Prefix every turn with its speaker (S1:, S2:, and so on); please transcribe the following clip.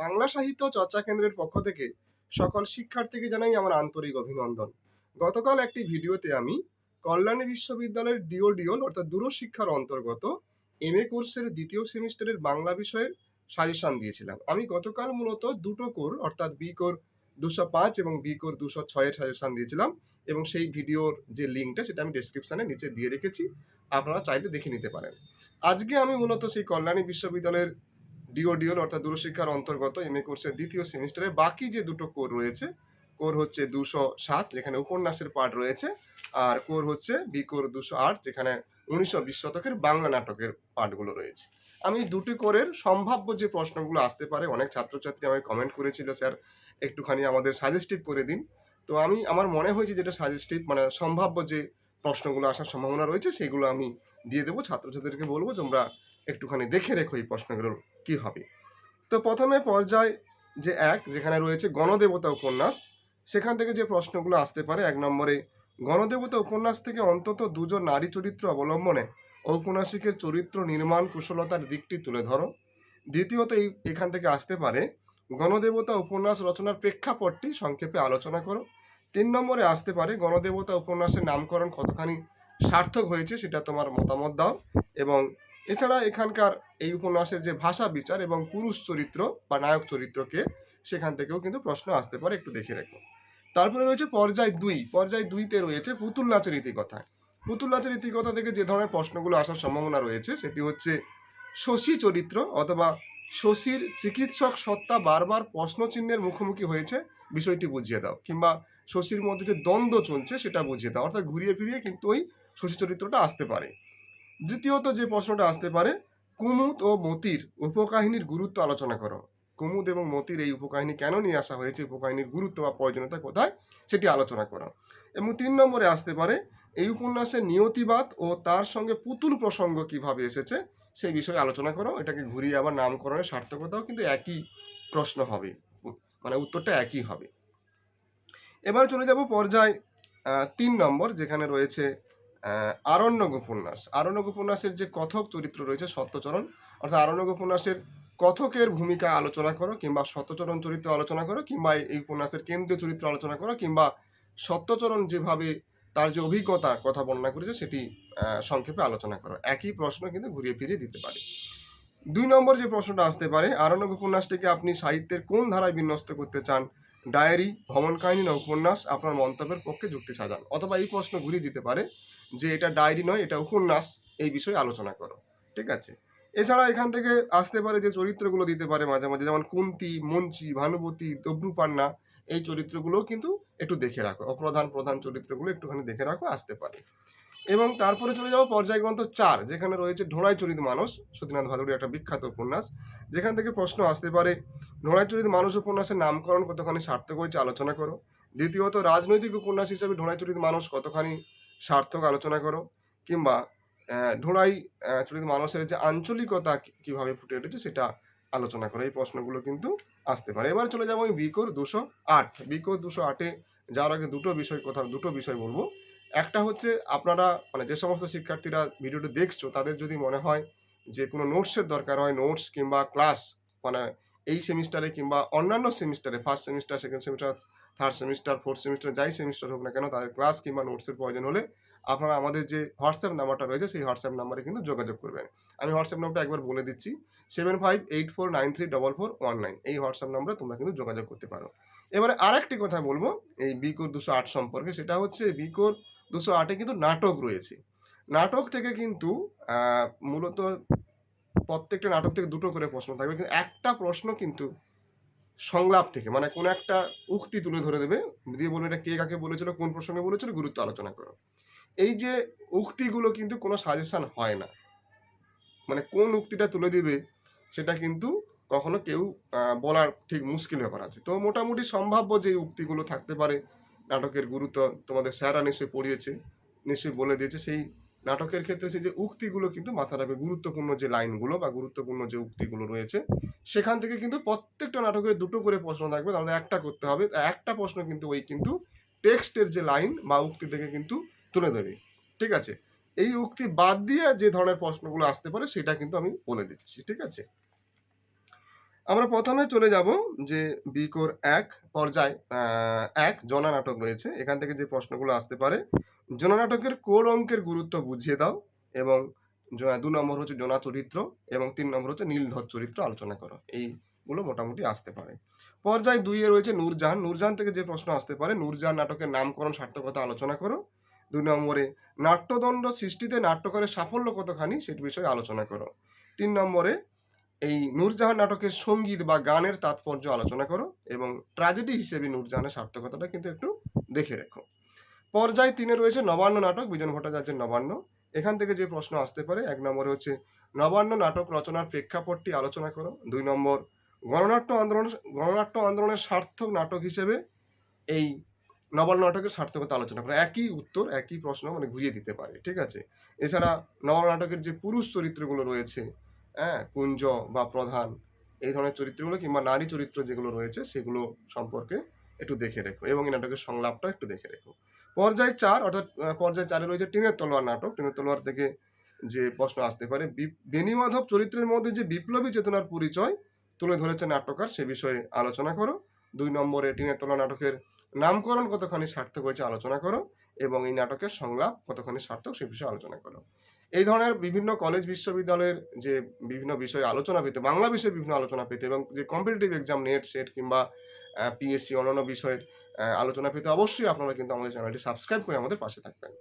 S1: বাংলা সাহিত্য চর্চা কেন্দ্রের পক্ষ থেকে সকল শিক্ষার্থীকে জানাই আমার আন্তরিক অভিনন্দন। গতকাল একটি ভিডিওতে আমি কল্যাণী বিশ্ববিদ্যালয়ের ডিওডিওল অর্থাৎ দূরশিক্ষার অন্তর্গত এম এ কোর্সের দ্বিতীয় সেমিস্টারের বাংলা বিষয়ের সাজেশন দিয়েছিলাম। আমি গতকাল মূলত দুটো কোর অর্থাৎ বি কোর দুশো পাঁচ এবং বি কোর দুশো ছয়ের সাজেশন দিয়েছিলাম এবং সেই ভিডিওর যে লিঙ্কটা সেটা আমি ডেসক্রিপশনে নিচে দিয়ে রেখেছি। আপনারা চাইলে দেখে নিতে পারেন। আজকে আমি মূলত সেই কল্যাণী বিশ্ববিদ্যালয়ের ডিওডিওল অর্থাৎ দূরশিক্ষার অন্তর্গত এম এ কোর্সের দ্বিতীয় সেমিস্টারে বাকি যে দুটো কোর রয়েছে কোর হচ্ছে দুশো সাত, যেখানে উপন্যাসের পাঠ রয়েছে, আর কোর হচ্ছে বি কোর দুশো আট, যেখানে উনিশশো বিশ শতকের বাংলা নাটকের পাঠগুলো রয়েছে। আমি দুটি কোরের সম্ভাব্য যে প্রশ্নগুলো আসতে পারে, অনেক ছাত্রছাত্রী আমাকে কমেন্ট করেছিল, স্যার, একটুখানি আমাদের সাজেস্টিভ করে দিন। তো আমি, আমার মনে হয়েছে যেটা সাজেস্টিভ মানে সম্ভাব্য যে প্রশ্নগুলো আসার সম্ভাবনা রয়েছে, সেগুলো আমি দিয়ে দেবো। ছাত্রছাত্রীদেরকে বলব, তোমরা একটুখানি দেখে রেখো এই প্রশ্নগুলোর কি হবে? তো প্রথমে পর্যায় যে এক, যেখানে রয়েছে গণদেবতা উপন্যাস, সেখান থেকে যে প্রশ্নগুলো আসতে পারে, এক নম্বরে, গণদেবতা উপন্যাস থেকে অন্তত দুজন নারী চরিত্র অবলম্বনে ঔপন্যাসিকের চরিত্র নির্মাণ কুশলতার দিকটি তুলে ধরো। দ্বিতীয়ত, এই, এখান থেকে আসতে পারে, গণদেবতা উপন্যাস রচনার প্রেক্ষাপটটি সংক্ষেপে আলোচনা করো। তিন নম্বরে আসতে পারে, গণদেবতা উপন্যাসের নামকরণ কতখানি সার্থক হয়েছে সেটা তোমার মতামত দাও এবং এছাড়া এখানকার এই উপন্যাসের যে ভাষা বিচার এবং পুরুষ চরিত্র বা নায়ক চরিত্রকে সেখান থেকেও কিন্তু প্রশ্ন আসতে পারে, একটু দেখে রেখো। তারপরে রয়েছে পর্যায় দুই। পর্যায় দুইতে রয়েছে পুতুল নাচের ইতিকথা। পুতুল নাচের ইতিকথা থেকে যে ধরনের প্রশ্নগুলো আসার সম্ভাবনা রয়েছে, সেটি হচ্ছে শশী চরিত্র অথবা শশীর চিকিৎসক সত্তা বারবার প্রশ্নচিহ্নের মুখোমুখি হয়েছে, বিষয়টি বুঝিয়ে দাও। কিংবা শশীর মধ্যে যে দ্বন্দ্ব চলছে, সেটা বুঝিয়ে দাও। অর্থাৎ ঘুরিয়ে ফিরিয়ে কিন্তু ওই শশী চরিত্রটা আসতে পারে। দ্বিতীয়ত যে প্রশ্নটা আসতে পারে, কুমুদ ও মতির উপকাহিনীর গুরুত্ব আলোচনা করো। কুমুদ এবং মতির এই উপকাহিনী কেন নিয়ে আসা হয়েছে, উপকাহিনীর গুরুত্ব বা প্রয়োজনীয়তা কোথায়, সেটি আলোচনা করো। এবং তিন নম্বরে আসতে পারে, এই উপন্যাসের নিয়তিবাদ ও তার সঙ্গে পুতুল প্রসঙ্গ কীভাবে এসেছে, সেই বিষয়ে আলোচনা করো। এটাকে ঘুরিয়ে আবার নামকরণের সার্থকতাও কিন্তু একই প্রশ্ন হবে। মানে উত্তরটা একই হবে। এবার চলে যাব পর্যায় তিন নম্বর, যেখানে রয়েছে আরণ্যক উপন্যাস আরণ্যক উপন্যাসের যে কথক চরিত্র রয়েছে সত্যচরণ, অর্থাৎ আরণ্যক উপন্যাসের কথকের ভূমিকা আলোচনা করো, কিংবা সত্যচরণ চরিত্র আলোচনা করো, কিংবা এই উপন্যাসের কেন্দ্রীয় চরিত্র আলোচনা করো, কিংবা সত্যচরণ যেভাবে তার যে অভিজ্ঞতার কথা বর্ণনা করেছে, সেটি সংক্ষেপে আলোচনা করো। একই প্রশ্ন কিন্তু ঘুরিয়ে ফিরিয়ে দিতে পারে। দুই নম্বর যে প্রশ্নটা আসতে পারে আরণ্যক উপন্যাসটিকে আপনি সাহিত্যের কোন ধারায় বিন্যস্ত করতে চান? ডায়েরি ভ্রমণ কাহিনী না উপন্যাস? আপনার মন্তব্যের পক্ষে যুক্তি সাজান। অথবা এই প্রশ্ন ঘুরিয়ে দিতে পারে যে এটা ডায়েরি নয়, এটা উপন্যাস, এই বিষয়ে আলোচনা করো, ঠিক আছে? এছাড়া এখান থেকে আসতে পারে যে চরিত্রগুলো দিতে পারে মাঝে মাঝে, যেমন কুন্তি মঞ্চি ভানুবতী, দব্রুপান্না, এই চরিত্রগুলো কিন্তু একটু দেখে রাখো, অপ্রধান প্রধান চরিত্রগুলো একটুখানি দেখে রাখো, আসতে পারে। এবং তারপরে চলে যাব পর্যায় গ্রন্থ চার, যেখানে রয়েছে ঢোড়াই চরিত মানুষ সতীনাথ ভাদুরীর একটা বিখ্যাত উপন্যাস। যেখান থেকে প্রশ্ন আসতে পারে, ঢোড়াই চরিত মানুষ উপন্যাসের নামকরণ কতখানি সার্থক হয়েছে, আলোচনা করো। দ্বিতীয়ত, রাজনৈতিক উপন্যাস হিসেবে ঢোড়াই চরিত মানুষ কতখানি সার্থক আলোচনা করো, কিংবা ঢোড়াই চরিত মানুষের যে আঞ্চলিকতা কীভাবে ফুটে উঠেছে সেটা আলোচনা করো। এই প্রশ্নগুলো কিন্তু আসতে পারে। এবার চলে যাব আমি বিকোর দুশো আট। বিকোর দুশো আটে যাওয়ার আগে দুটো বিষয় কথা, দুটো বিষয় বলব। একটা হচ্ছে আপনারা মানে যে সমস্ত শিক্ষার্থীরা ভিডিওটি দেখছ, তাদের যদি মনে হয় যে কোনো নোটসের দরকার হয়, নোটস কিংবা ক্লাস মানে এই সেমিস্টারে কিংবা অন্যান্য সেমিস্টারে, first semester, second semester third semester fourth semester যাই সেমিস্টার হোক না কেন, তাদের ক্লাস কিংবা নোটসের প্রয়োজন হলে আপনারা আমাদের যে হোয়াটসঅ্যাপ নাম্বারটা রয়েছে, সেই হোয়াটসঅ্যাপ নাম্বারে কিন্তু যোগাযোগ করবেন। আমি হোয়াটসঅ্যাপ নাম্বারটা একবার বলে দিচ্ছি seven five eight four nine three double four one nine এই হোয়াটসঅ্যাপ নাম্বারে তোমরা কিন্তু যোগাযোগ করতে পারো। এবারে আরেকটি কথা বলব, এই বিকোর দুশো আট সম্পর্কে। সেটা হচ্ছে বিকোর দুশো আটে কিন্তু নাটক রয়েছে। নাটক থেকে কিন্তু মূলত প্রত্যেকটা নাটক থেকে দুটো করে প্রশ্ন থাকবে। কিন্তু একটা প্রশ্ন কিন্তু সংলাপ থেকে মানে কোন একটা উক্তি তুলে ধরে দেবে, দিয়ে বলবে এটা কে কাকে বলেছিল, কোন প্রসঙ্গে বলেছিল, গুরুত্ব আলোচনা করো। এই যে উক্তিগুলো কিন্তু কোনো সাজেশান হয় না। মানে কোন উক্তিটা তুলে দিবে, সেটা কিন্তু কখনো কেউ বলার ঠিক মুশকিল ব্যাপার আছে। তো মোটামুটি সম্ভাব্য যে উক্তিগুলো থাকতে পারে, নাটকের গুরুত্ব তোমাদের স্যাররা নিশ্চয়ই পড়িয়েছে, নিশ্চয়ই বলে দিয়েছে, সেই নাটকের ক্ষেত্রে সেই যে উক্তিগুলো কিন্তু মাথা রাখবে গুরুত্বপূর্ণ যে লাইনগুলো বা গুরুত্বপূর্ণ যে উক্তিগুলো রয়েছে, সেখান থেকে কিন্তু প্রত্যেকটা নাটকের দুটো করে প্রশ্ন থাকবে। তাহলে একটা করতে হবে। একটা প্রশ্ন কিন্তু ওই কিন্তু টেক্সটের যে লাইন বা উক্তি থেকে কিন্তু তুলে দেবে। ঠিক আছে? এই উক্তি বাদ দিয়ে যে ধরনের প্রশ্নগুলো আসতে পারে, সেটা কিন্তু আমি বলে দিচ্ছি। ঠিক আছে? আমরা প্রথমে চলে যাব যে বিকোর এক পর্যায় এক জনা নাটক রয়েছে। এখান থেকে যে প্রশ্নগুলো আসতে পারে জনা নাটকের কোড অঙ্কের গুরুত্ব বুঝিয়ে দাও এবং দু নম্বর হচ্ছে জনা চরিত্র এবং তিন নম্বর হচ্ছে নীলধর চরিত্র আলোচনা করো। এইগুলো মোটামুটি আসতে পারে। পর্যায় দুইয়ে রয়েছে নূরজাহান। নূরজাহান থেকে যে প্রশ্ন আসতে পারে, নূরজাহান নাটকের নামকরণ সার্থকতা আলোচনা করো। দুই নম্বরে, নাট্যদণ্ড সৃষ্টিতে নাট্যকারের সাফল্য কতখানি, সেটি বিষয়ে আলোচনা করো। তিন নম্বরে এই নূরজাহান নাটকের সংগীত বা গানের তাৎপর্য আলোচনা করো এবং ট্র্যাজেডি হিসেবে নূরজাহানের সার্থকতাটা কিন্তু একটু দেখে রেখো। পর্যায় তিনে রয়েছে নবান্ন নাটক, বিজন ভট্টাচার্যের নবান্ন। এখান থেকে যে প্রশ্ন আসতে পারে, এক নম্বরে হচ্ছে, নবান্ন নাটক রচনার প্রেক্ষাপটটি আলোচনা করো। দুই নম্বর, গণনাট্য আন্দোলন, গণনাট্য আন্দোলনের সার্থক নাটক হিসেবে এই নবান্ন নাটকের সার্থকতা আলোচনা করো। একই উত্তর, একই প্রশ্ন মানে ঘুরিয়ে দিতে পারে, ঠিক আছে? এছাড়া নবান্ন নাটকের যে পুরুষ চরিত্রগুলো রয়েছে হ্যাঁ কুঞ্জ বা প্রধান এই ধরনের চরিত্রগুলো কিংবা নারী চরিত্র যেগুলো রয়েছে সেগুলো সম্পর্কে একটু দেখে রেখো এবং এই নাটকের সংলাপটা একটু দেখে রেখো। পর্যায় চার, অর্থাৎ পর্যায় চারে রয়েছে টিনের তলোয়ার নাটক। টিনের তলোয়ার থেকে যে প্রশ্ন আসতে পারে বেণীমাধব চরিত্রের মধ্যে যে বিপ্লবী চেতনার পরিচয় তুলে ধরেছে নাট্যকার, সে বিষয়ে আলোচনা করো। দুই নম্বরে টিনের তলোয়ার নাটকের নামকরণ কতখানি সার্থক হয়েছে আলোচনা করো এবং এই নাটকের সংলাপ কতখানি সার্থক সে বিষয়ে আলোচনা করো। এই ধরনের বিভিন্ন কলেজ বিশ্ববিদ্যালয়ের যে বিভিন্ন বিষয়ে আলোচনা পেতে, বাংলা বিষয়ে বিভিন্ন আলোচনা পেতে এবং যে কম্পিটিটিভ এক্সাম নেট সেট কিংবা পিএসসি অন্যান্য বিষয়ের আলোচনা পেতে অবশ্যই আপনারা কিন্তু আমাদের চ্যানেলটি সাবস্ক্রাইব করে আমাদের পাশে থাকবেন।